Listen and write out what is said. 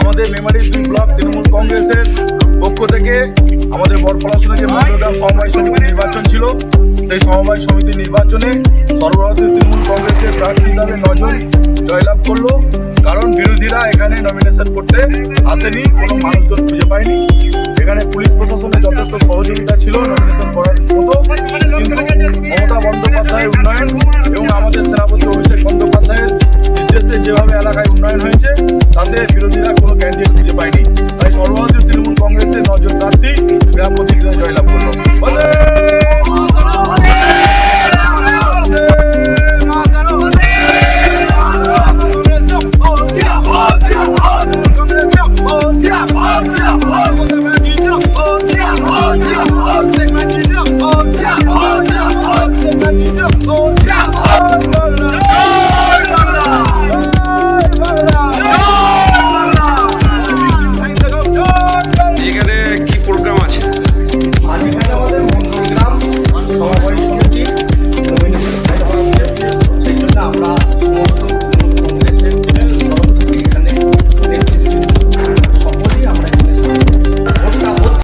আমাদের মেমারি ব্লক তৃণমূল কংগ্রেসের পক্ষ থেকে আমাদের বরপড়াশোনা যে মন্ডলগ্রাম সমবায় সমিতি নির্বাচন ছিল, সেই সমবায় সমিতি নির্বাচনে সর্বভারতীয় তৃণমূল কংগ্রেসের প্রার্থী হিসাবে নজন জয়লাভ করল। কারণ বিরোধীরা এখানে নমিনেশন করতে আসেনি, কোনো মানুষজন খুঁজে পায়নি। এখানে পুলিশ প্রশাসনের যথেষ্ট সহযোগিতা ছিল নমিনেশন করার মতো। কিন্তু মমতা বন্দ্যোপাধ্যায়ের উন্নয়ন তাদের বিরোধীরা কোনো ক্যান্ডিডেট খুঁজে পায়নি। তাই সর্বভারতীয় তৃণমূল কংগ্রেসের নজর প্রার্থী গ্রাম প্রতিক্রিয়া জয়লাভ করল। Oh, Ooh.